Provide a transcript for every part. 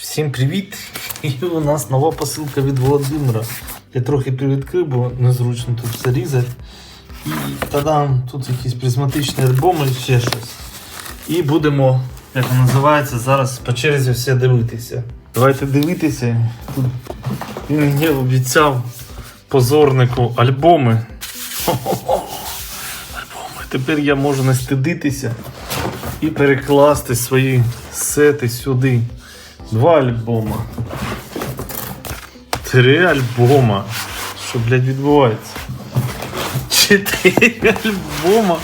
Всім привіт! І у нас нова посилка від Володимира. Я трохи привідкрив, бо незручно тут все різати. І тадам, тут якісь призматичні альбоми і ще щось. І будемо, як воно називається, зараз по черзі все дивитися. Давайте дивитися. Тут він мені обіцяв позорнику альбоми. Альбоми. Тепер я можу не стидитися і перекласти свої сети сюди. Два альбома. Три альбома. Що, блядь, відбувається? Чотири альбома.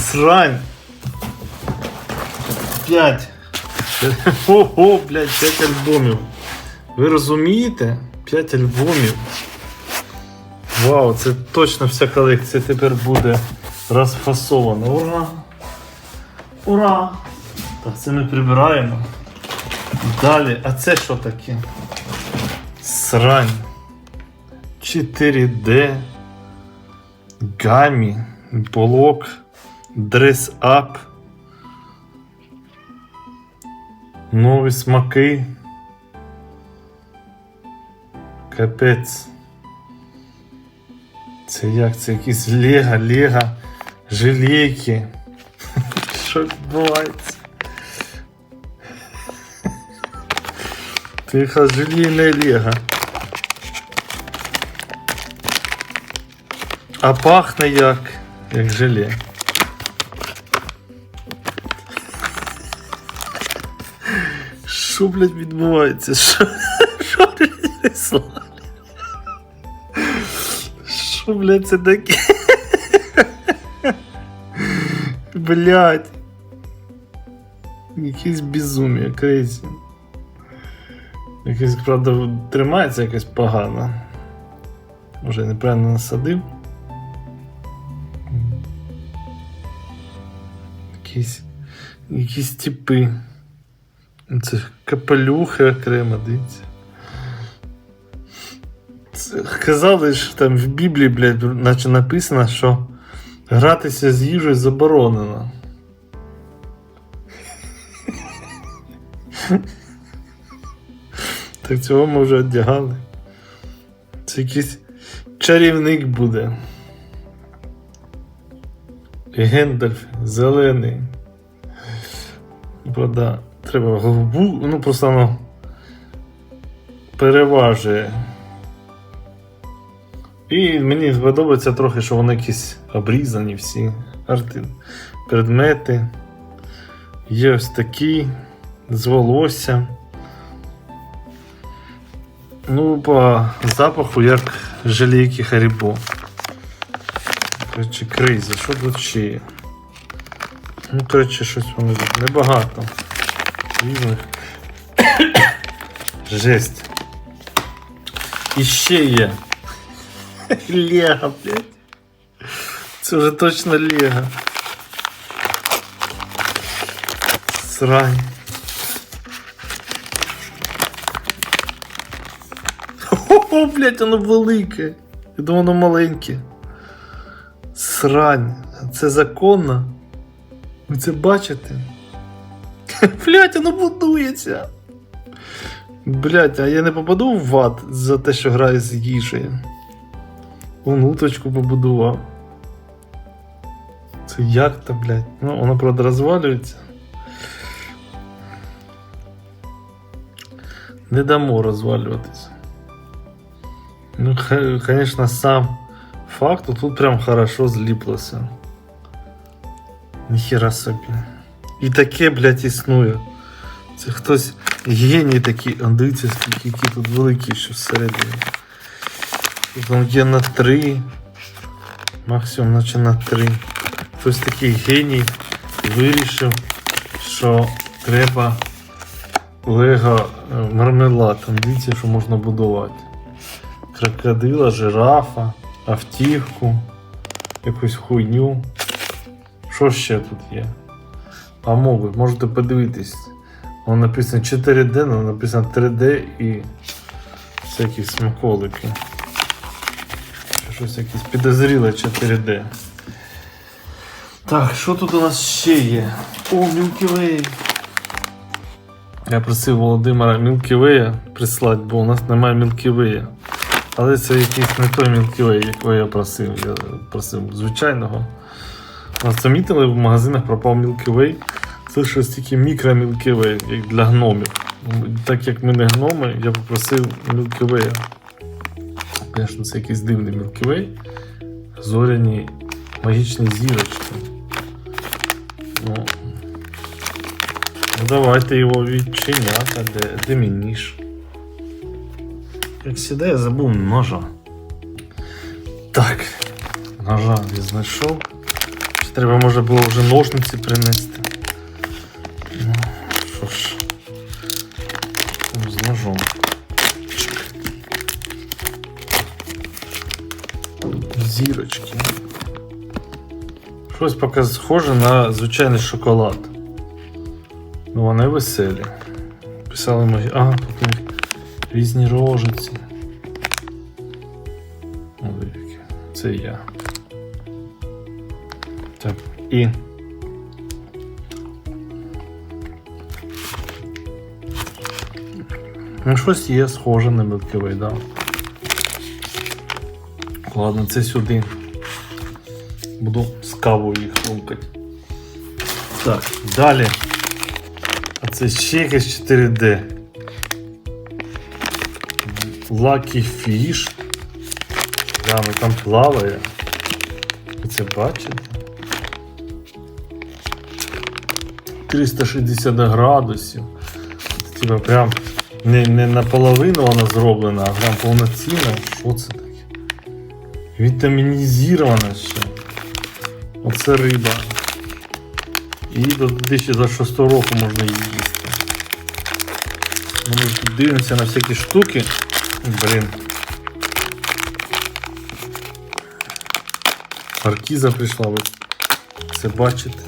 Срань. П'ять. Ого, блядь, п'ять альбомів. Ви розумієте? П'ять альбомів. Вау, це точно вся колекція тепер буде розфасована. Ура! Ура! Так, це ми прибираємо. Далі, а це що таке? Срань. 4D. Гамі. Блок. Дрес ап. Нові смаки. Капець. Це як? Це якісь лего, лего, желейки. Що відбувається? Тихо, желейне лего. А пахне як? Як желе. Що, блядь, відбувається? Що, що блядь, прислали? Що, блядь, це таке? Блядь. Якесь безумие, крейзі. Якесь, правда, тримається якось погано. Може, неправильно насадив. Якісь, якісь типи. Це капелюхи окремо, дивіться. Казали, що там в Біблії, блядь, наче написано, що гратися з їжею заборонено. Так цього ми вже одягали. Це якийсь чарівник буде. Гендальф зелений. Правда, треба голубу, ну просто воно переважує. І мені подобається трохи, що вони якісь обрізані всі арти... предмети. Є ось такі з волоссям. Ну, по запаху як желейки Харібо. Коротше, кризі, що тут ще? Ну, коротше, щось воно небагато. Різних. Жесть. І ще є. Лего, блядь. Це вже точно Лего. Срань. О, блядь, воно велике. Я думав, воно маленьке. Срань. Це законно. Ви це бачите? Блядь, воно будується. Блядь, а я не попаду в ват за те, що граю з їжею. Вон уточку побудував. Це як то, блядь? Ну, воно, правда, розвалюється. Не дамо розвалюватися. Ну, звісно, сам факт тут прям хорошо зліплося. Ніхера собі. І таке, блядь, існує. Це хтось геній такий, а скільки які тут великі ще всередині. Тут там є на 3. Максимум наче на 3. Хтось такий геній вирішив, що треба лего е, мармелад. Там дивіться, що можна будувати. Крокодила, жирафа, автівку, якусь хуйню. Що ще тут є? А можуть, можете подивитись. Воно написано 4D, але написано 3D і всякі смаколики. Щось якесь підозріле 4D. Так, що тут у нас ще є? О, Way. Я просив Володимира Мілківея прислати, бо у нас немає Мілківея. Але це якийсь не той Мілківей, якого я просив. Я просив звичайного. Нас замітили, в магазинах пропав Мілківей. Це щось тільки мікро Мілківей, як для гномів. Так як ми не гноми, я попросив Мілківея. Звісно, це якийсь дивний Мілківей. Зоряні магічні зірочки. Ну, ну давайте його відчиняти, де, де мій ніж. Як завжди, я забув ножа. Так, ножа я знайшов. Треба, може, було вже ножниці принести. Ну, що ж. З ножом. Зірочки. Щось поки схоже на звичайний шоколад. Ну, вони веселі. Писали мої. А, тут різні рожиці. Це я. Так, і. Ну, щось є схоже на Milky да. Ладно, це сюди. Буду з кавою їх хрумкати. Так, далі. А це ще якесь 4D. Lucky Fish. Да, ну там плаває. Ви це бачите? 360 градусів. Типа прям не, не наполовину вона зроблена, а прям повноцінно. Що це таке? Вітамінізована ще. Оце риба. І до 2026 року можна її їсти. Ну, Ми дивимося на всякі штуки. Блін. Маркіза прийшла, ви це бачите.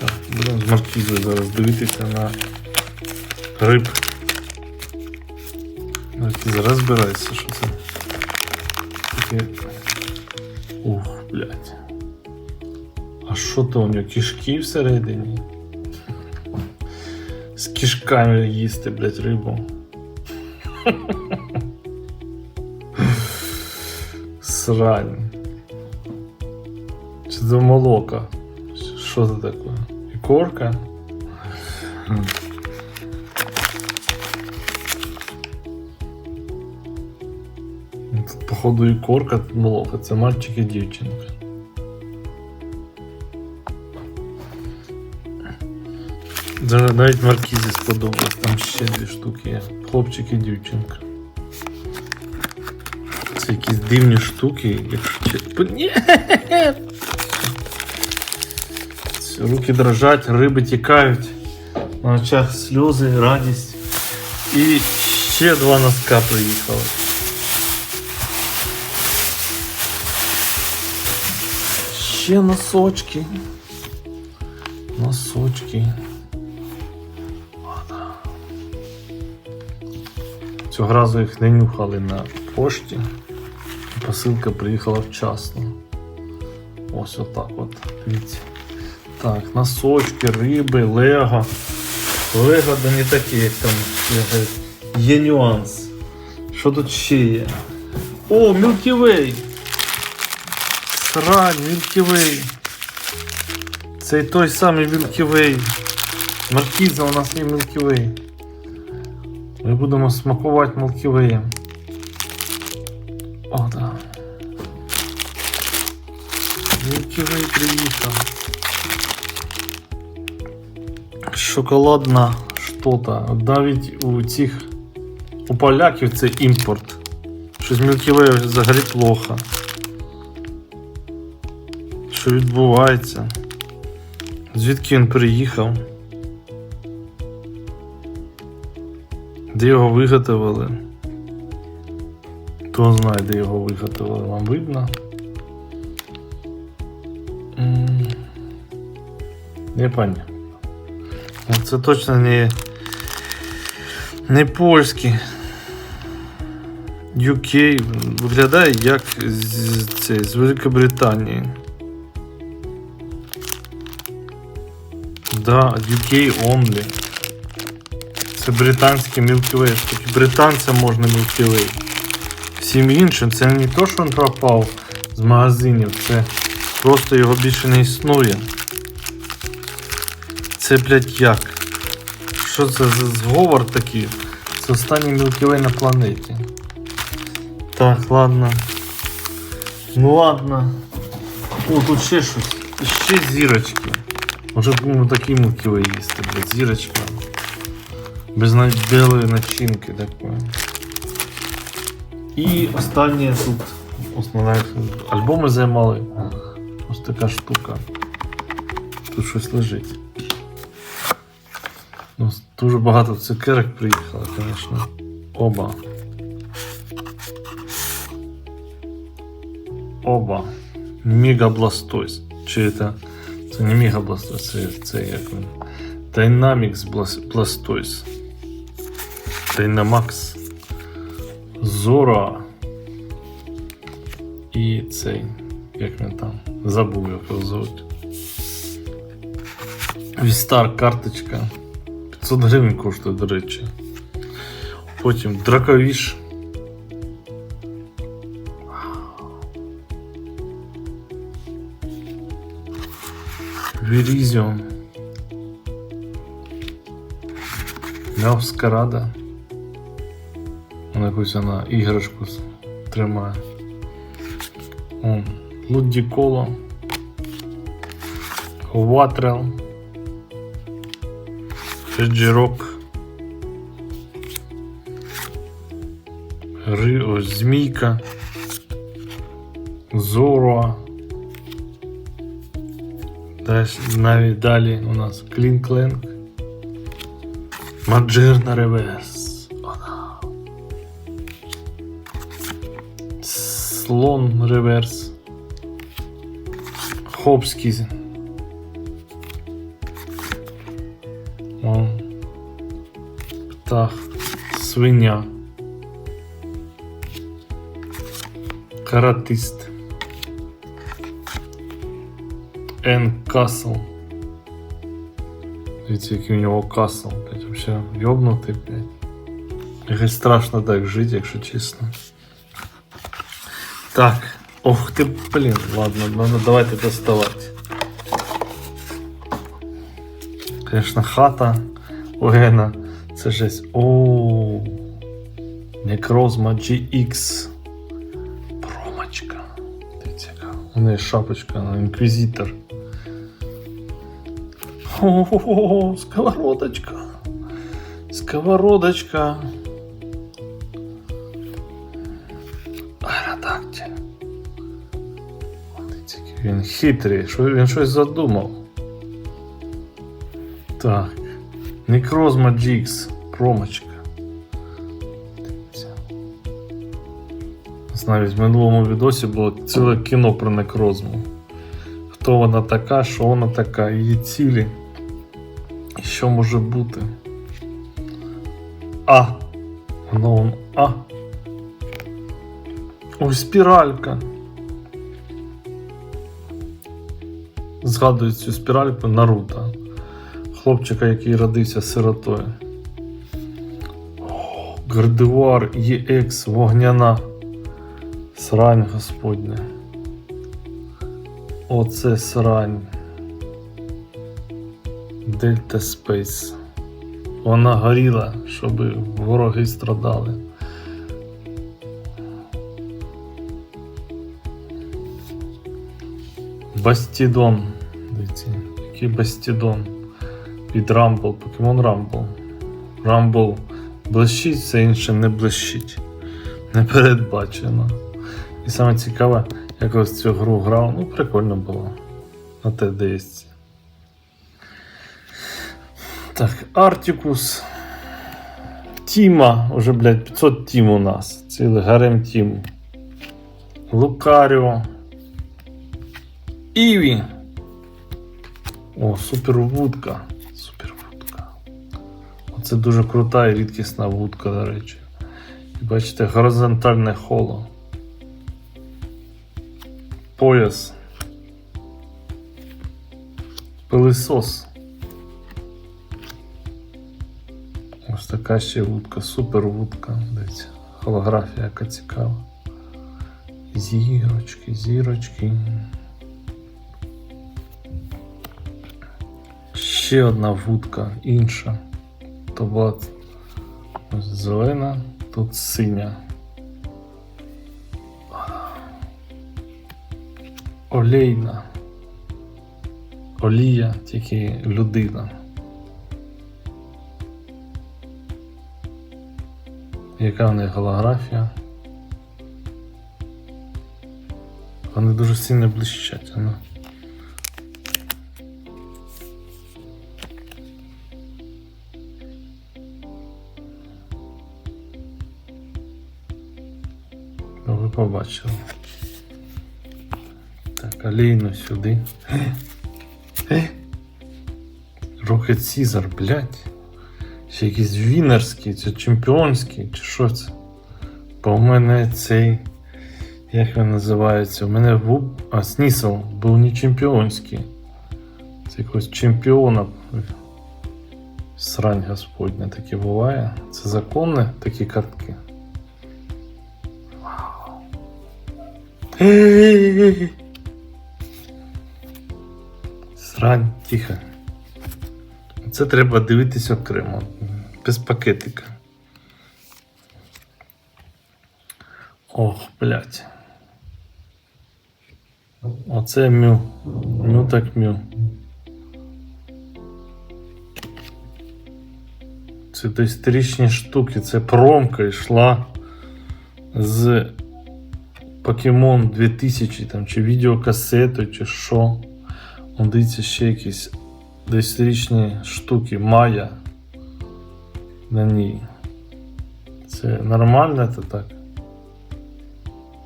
Так, будемо з маркізою зараз дивитися на риб. Маркіза, розбирайся, що це. Таке. Ух, блядь. А що то у нього кишки всередині? З кишками їсти, блядь, рибу. Срань. Чи це молока? Що це таке? Ікорка? Тут, походу, ікорка, тут молока. Це мальчик і дівчинка. навіть маркізі сподобалось, там ще дві штуки є. Хлопчик і дівчинка. Це якісь дивні штуки, якщо чесно. Ні! Все, Руки дрожать, риби тікають. На очах сльози, радість. І ще два носка приїхали. Ще носочки. Носочки. Цього разу їх не нюхали на пошті. Посилка приїхала вчасно. Ось отак от. Дивіться. Так, носочки, риби, лего. Лего да не такі, як там є нюанс. Що тут ще є? О, Milky Way! Срань, Milky Way. Це той самий Milky Way. Маркіза у нас є Milky Way. Ми будемо смакувати Milky. О, да. Milky Way приїхав. Шоколадна что-то. Навіть у цих у поляків це імпорт. Щось Milky Way взагалі плохо. Що відбувається? Звідки він приїхав? Де його виготовили? Хто знає, де його виготовили, вам видно? Не пані. Ну, це точно не не польський. UK виглядає як з, це, з Великобританії. Да, UK only. Це британський. Тільки британцям можна Way. Всім іншим це не то, що він пропав з магазинів, це просто його більше не існує. Це, блядь, як? Що це за зговор такий? Це останній Way на планеті. Так, ладно. Ну ладно. О, тут ще щось. Ще зірочки. Може будемо Milky Way їсти, блядь, зірочка. Без білої начинки такої. І останнє тут основне альбоми займали. Ось така штука. Тут щось лежить. Ну, дуже багато цукерок приїхало, звісно. Оба. Оба. Мегабластойс. Чи це? Це не Мегабластойс, це, це як він. Dynamics Blas- Blastoise. Dynamax. Zora. І цей. Як він там? Забув, його звуть. Вістар карточка. 500 гривень коштує, до речі. Потім Драковіш. Вірізіон. Мявська рада. Якусь вона іграшку тримає. Лудді Коло. Ватрел. Феджерок. Ри... Змійка. Зоро. Навіть далі у нас Клінкленг. Маджирна реверс. Слон реверс. Хопський. О. Птах. Свиня. Каратист. Н. Касл. Дивіться, який у нього касл, блядь, вообще йобнутий, блядь. Якось страшно так жити, якщо чесно. Так. Ох ти, блін, ладно, ну давайте доставати. Конечно, хата у Гена. Це жесть. О, Некрозма GX. Промочка. Дивіться, яка. У неї шапочка, інквізитор. О, сковородочка. Сковородочка. Хитрий, що він щось задумав. Так. Некрозма Джікс. Промочка. Навіть в минулому відосі було ціле кіно про некрозму. Хто вона така, що вона така, її цілі. І що може бути? А. Воно он А. Ой, спіралька. Згадую цю спіральку Наруто. Хлопчика, який родився сиротою. Гардевуар EX вогняна. Срань господня. Оце срань. Дельта Спейс. Вона горіла, щоб вороги страдали. Бастідон. Дивіться, який Бастідон. Під Рамбл, Покемон Рамбл. Рамбл блищить, все інше не блищить. Не передбачено. І саме цікаве, як ось цю гру грав, ну прикольно було. На ТДС. Так, Артикус. Тіма, уже, блядь, 500 тім у нас. Цілий гарем тім. Лукаріо. Іві. О, Супер супервудка. Супервудка. Оце дуже крута і рідкісна вудка, до речі. І бачите, горизонтальне холо. Пояс. Пилисос. Ось така ще вудка, супер вудка. Дивіться, Холографія яка цікава. Зірочки, зірочки. Ще одна вудка інша. То була ось зелена, тут синя. Олейна. Олія, тільки людина. Яка в них голографія? Вони дуже сильно блищать. Побачили. Так, алейно сюди. Е, е. Rocket Caesar, блядь. Ще якийсь вінерський, чи чемпіонський, чи що це? Бо в мене цей. Як він називається? У мене був. А, Снісел був не чемпіонський. Це якогось чемпіона. Срань господня таке буває. Це законне такі картки. Срань, тихо. Це треба дивитись окремо. Без пакетика. Ох, блядь. Оце мю. Мю так мю. Це десь трічні штуки. Це промка йшла з Pokemon 2000 там, чи відеокасету, чи що. Он дивіться ще якісь десятирічні штуки Майя на ній. Це нормально це так?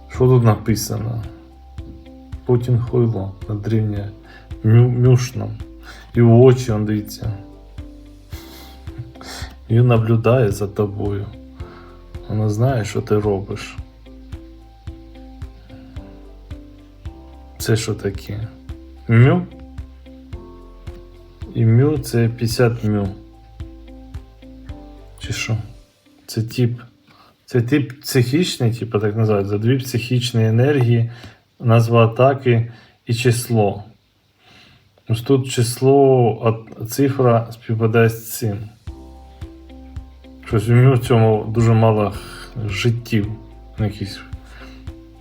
Що тут написано? Путін хуйло на древнє мю, мюшном. І в очі он дивіться. Він наблюдає за тобою. Вона знає, що ти робиш. Це що таке? Мю? І мю це 50 мю. Чи що? Це тип. Це тип психічний, типу так називають, за дві психічні енергії, назва атаки і число. Ось тут число, цифра співпадає з цим. Щось у мю в цьому дуже мало життів. Якийсь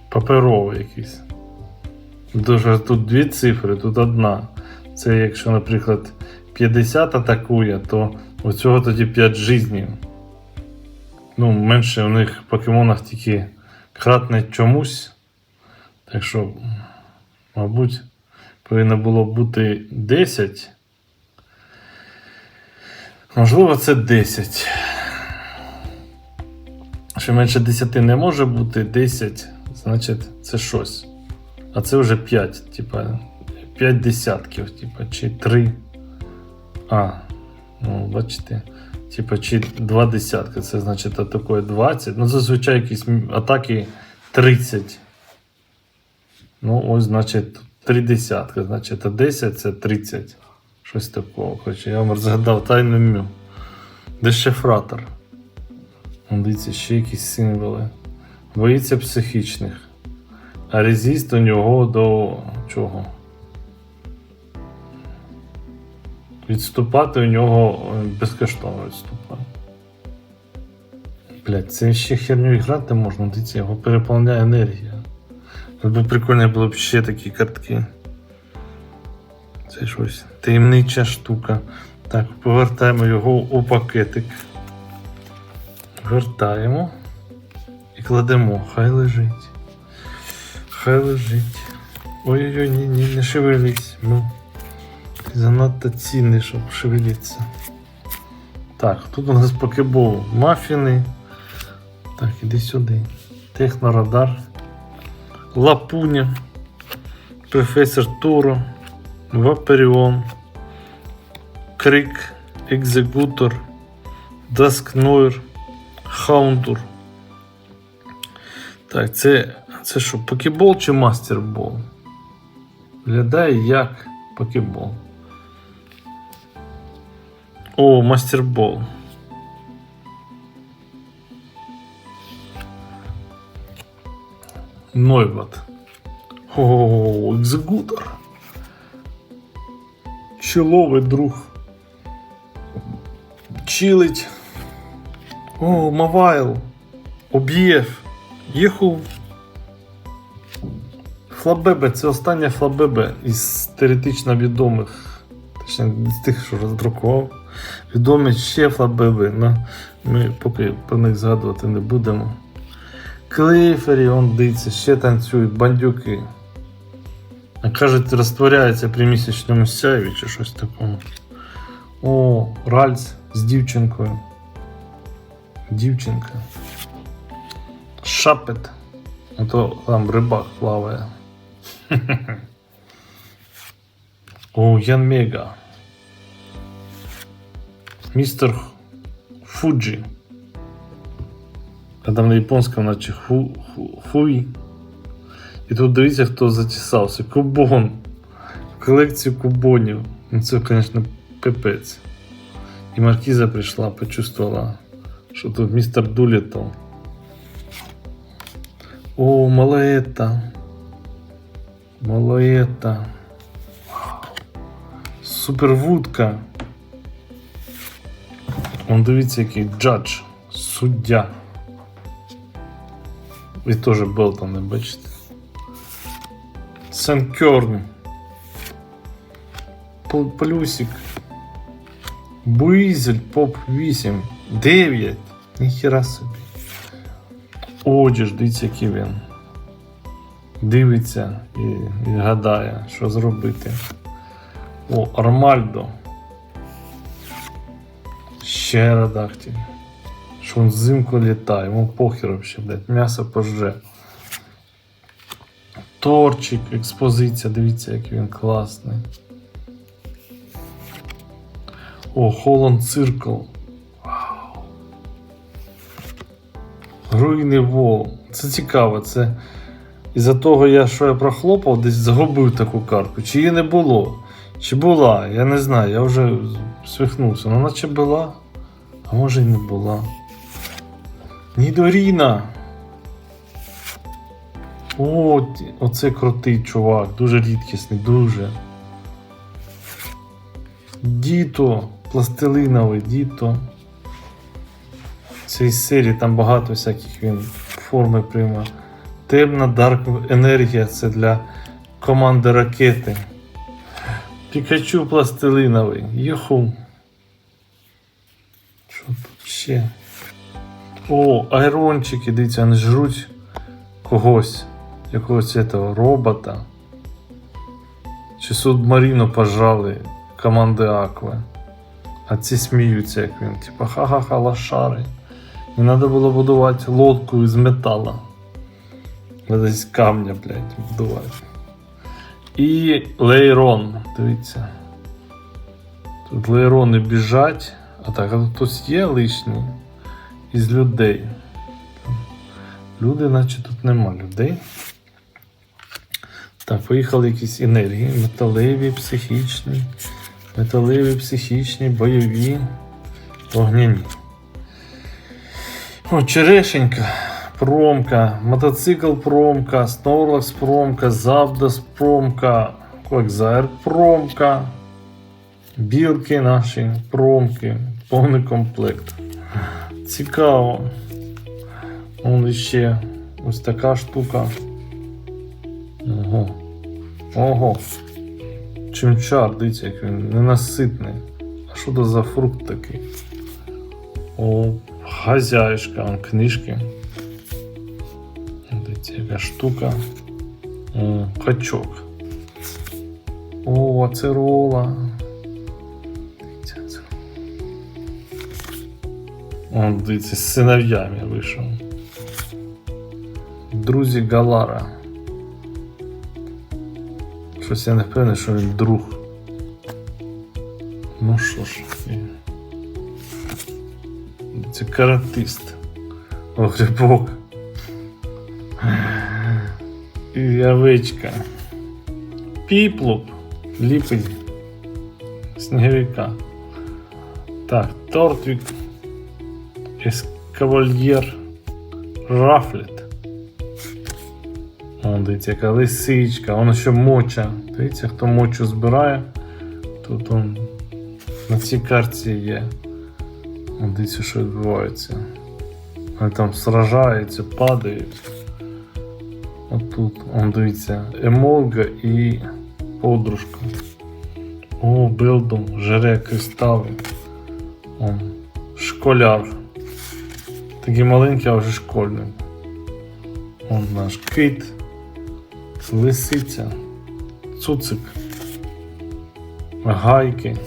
паперовий якийсь. Дуже тут дві цифри, тут одна. Це якщо, наприклад, 50 атакує, то у цього тоді 5 жизнів. Ну, менше у них в покемонах тільки кратне чомусь. Так що, мабуть, повинно було бути 10. Можливо, це 10. Що менше 10 не може бути, 10, значить, це щось. А це вже 5, типа 5 десятків, типа, чи 3. А, ну, бачите. Типа, чи 2 десятки, це значить атакує 20. Ну, зазвичай якісь атаки 30. Ну, ось, значить, 3 десятки. Значить, а 10 це 30. Щось такого. Хоча я вам згадав тайну мю. Дешифратор. Дивіться, ще якісь символи. Боїться психічних. А резист у нього до чого? Відступати у нього е, безкоштовно відступає. Блять, це ще херню і грати можна, дивіться, його переповняє енергія. От би прикольно було б ще такі картки. Це щось таємнича штука. Так, повертаємо його у пакетик. Вертаємо і кладемо, хай лежить. Хай лежить. Ой-ой-ой, ні, ні, не шевелись. Ну, занадто цінний, щоб шевелитися. Так, тут у нас покебол мафіни. Так, іди сюди. Технорадар. Лапуня. Професор Туро. Ваперіон. Крик. Екзекутор. Даскнойр. Хаундур. Так, це, це що, покебол чи мастербол? Глядає як покебол. О, мастербол. Нойбат. О, екзекутор. Чиловий друг. Чилить. О, Мавайл. Об'єв. Їхав Флабебе, це остання флабебе із теоретично відомих, точніше, з тих, що роздрукував. Відомі ще флабеби, але ми поки про них згадувати не будемо. Клейфері, он дивиться, ще танцюють, бандюки. А кажуть, розтворяється при місячному сяйві чи щось такому. О, Ральц з дівчинкою. Дівчинка. Шапет. А то там рибак плаває. О, Ян Мега. Містер Фуджі. А там на японському наче ху, ху, фуй. І тут дивіться, хто затісався. Кубон. Колекцію кубонів. Ну це, звісно, пипець. І Маркіза прийшла, почувствувала, що тут містер Дулітл. О, малета. Малета. Супервудка. Он дивіться, який джадж, суддя. Ви теж Белтон не бачите. Санкерн. Пл- Плюсик. Буїзель, поп 8. 9. Ніхіра собі. Оджі ж, дивіться, який він. Дивиться і, і гадає, що зробити. О, Армальдо. Ще радахтіль. Що він взимку літає, йому похер вообще, блядь, м'ясо пожре. Торчик, експозиція, дивіться, який він класний. О, Холланд Циркл. Руйний вол. Це цікаво, це. Із-за того, я, що я прохлопав, десь загубив таку картку. Чи її не було? Чи була? Я не знаю, я вже свихнувся. Ну, наче була, а може й не була. Нідоріна. О, оце крутий чувак, дуже рідкісний, дуже. Діто, пластилиновий діто. В цій серії там багато всяких він форми приймає. Темна дарк енергія це для команди ракети. Пікачу пластилиновий. Юху. Що тут ще? О, айрончики, дивіться, вони жруть когось, якогось этого робота. Чи субмарину пожали команди Акви. А ці сміються, як він, типа ха-ха-ха, лошари. Не треба було будувати лодку із металу. З камня, блядь, будувати. І лейрон, дивіться. Тут лейрони біжать, а так, а тут хтось є лишній із людей. Люди, наче тут нема людей. Так, поїхали якісь енергії. Металеві, психічні, металеві, психічні, бойові, вогняні. О, черешенька, промка, мотоцикл промка, Снорлакс промка, Завдас промка, Квакзайр промка, білки наші, промки, повний комплект. Цікаво. Вон ще ось така штука. Ого. Ого. Чимчар, дивіться, як він ненаситний. А що це за фрукт такий? О, хазяюшка, книжки. Дивіться, штука. О, качок. О, ацерола. Он, дивіться, з синов'ями вийшов. Друзі Галара. Щось я не впевнений, що він друг. Ну що ж, це каратист. О. І. Піплуп. Ліпень. Снеговика. Так, Тортвік. Ескавальєр. Рафлет. О, дивіться, яка лисичка, воно ще моча. Дивіться, хто мочу збирає. Тут он на цій карті є. О, дивіться, що відбувається. Вони там сражаються, падають. Отут, он дивіться, емолга і подружка. О, Билдум, жере кристали. Он, школяр. Такий маленький, а вже школьник. Он наш кит, лисиця, цуцик, гайки,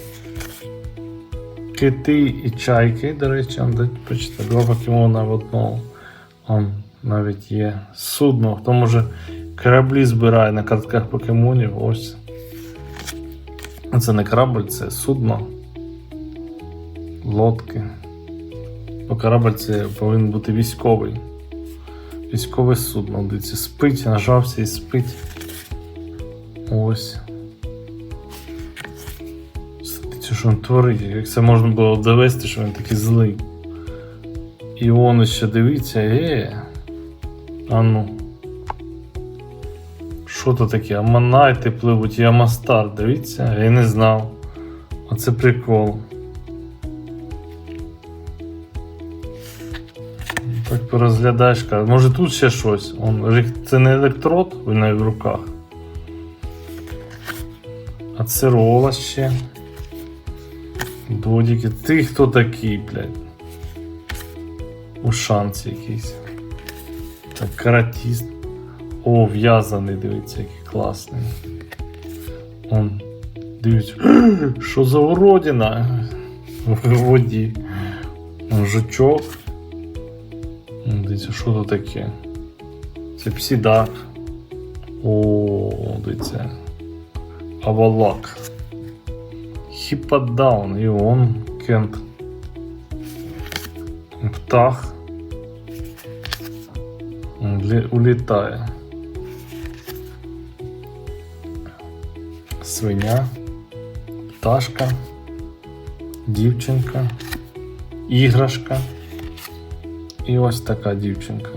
кити і чайки, до речі, бачите, два покемона в одному. Навіть є судно. Хто може кораблі збирає на картках покемонів, ось. Це не корабль, це судно. Лодки. Бо корабль це повинен бути військовий. Військове судно, дивіться, спить, нажався і спить. Ось. Дивіться, що він творить, як це можна було довести, що він такий злий. І он ще дивіться, е. А ну. Що то таке? Аманайти пливуть і Амастар, дивіться, я не знав. Оце прикол. Так порозглядаєш, каже, може тут ще щось. Он, це не електрод у неї в руках. А це рола ще. Додіки. Ти хто такий, блядь? У шанці якийсь. Так, каратіст. О, в'язаний, дивіться, який класний. Он. Дивіться. Що за уродина? В воді. Жучок. Дивіться, що тут таке? Це псідак. О, дивіться. Авалак. Хіпадаун, і он Кент. Птах. Улітає. Свиня. Пташка. Дівчинка. Іграшка. І ось така дівчинка.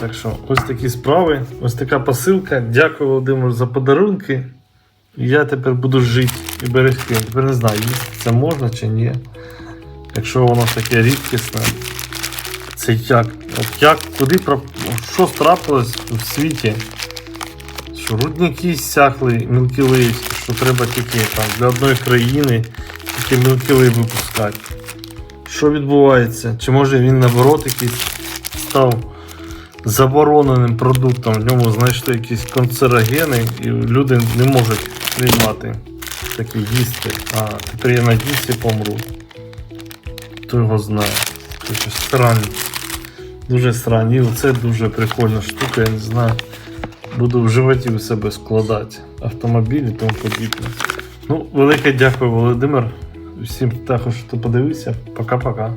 Так що, ось такі справи, ось така посилка. Дякую, Володимир, за подарунки. Я тепер буду жити і берегти. Тепер не знаю, це можна чи ні. Якщо воно таке рідкісне. Це як? От як, куди проп... що трапилось в світі? Що рудники сяхли, мілкіли, що треба тільки там для одної країни тільки мілкіли випускати. Що відбувається? Чи може він наоборот якийсь став забороненим продуктом, в ньому знайшли якісь канцерогени, і люди не можуть приймати такі їсти. А тепер я надіюсь і помру. Хто його знає. Короче, странні. Дуже срані. І оце дуже прикольна штука, я не знаю. Буду в животі у себе складати автомобіль і тому подібне. Ну, велике дякую, Володимир. Всім також, хто подивився. Пока-пока.